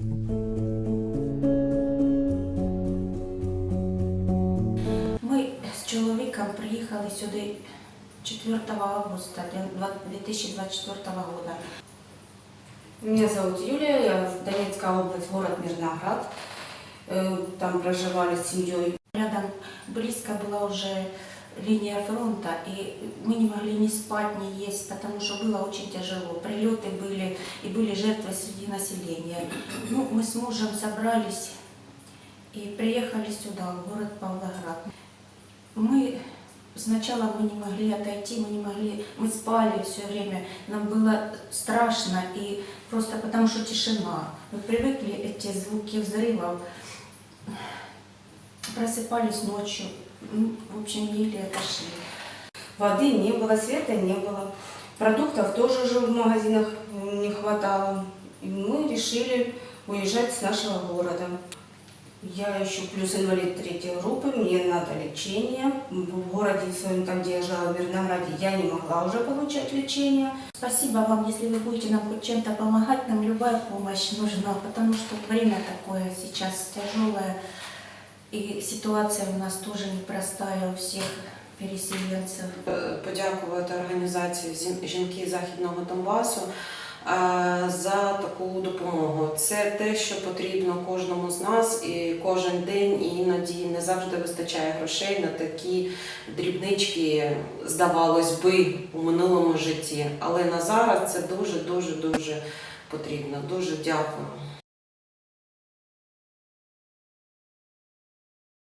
Ми з чоловіком приїхали сюди 4 августа 2024 года. Меня зовут Юлия, я в Донецкая область, город Мирноград. Э, Там проживали с семьей. Рядом близко была уже линия фронта, и мы не могли ни спать, ни есть, потому что было очень тяжело. Прилеты были, и были жертвы среди населения. Ну, мы с мужем собрались и приехали сюда, в город Павлоград. Мы сначала мы не могли отойти, мы не могли, мы спали все время, нам было страшно, и просто потому что тишина. Мы привыкли эти звуки взрывов, просыпались ночью, ну, в общем, еле отошли. Воды не было, света не было. Продуктов тоже уже в магазинах не хватало. И мы решили уезжать с нашего города. Я еще плюс инвалид третьей группы, мне надо лечение. В городе своем, там, где я жила, в Мирнограде, я не могла уже получать лечение. Спасибо вам, если вы будете нам хоть чем-то помогать, нам любая помощь нужна, потому что время такое сейчас тяжелое, и ситуация у нас тоже непростая у всех переселенцев. подякувати організації Жінки Західного Донбасу е, за таку допомогу. Це те, що потрібно кожному з нас, і кожен день, і іноді не завжди вистачає грошей на такі дрібнички, здавалось би, у минулому житті. Але на зараз це дуже, дуже, дуже потрібно. Дуже дякую.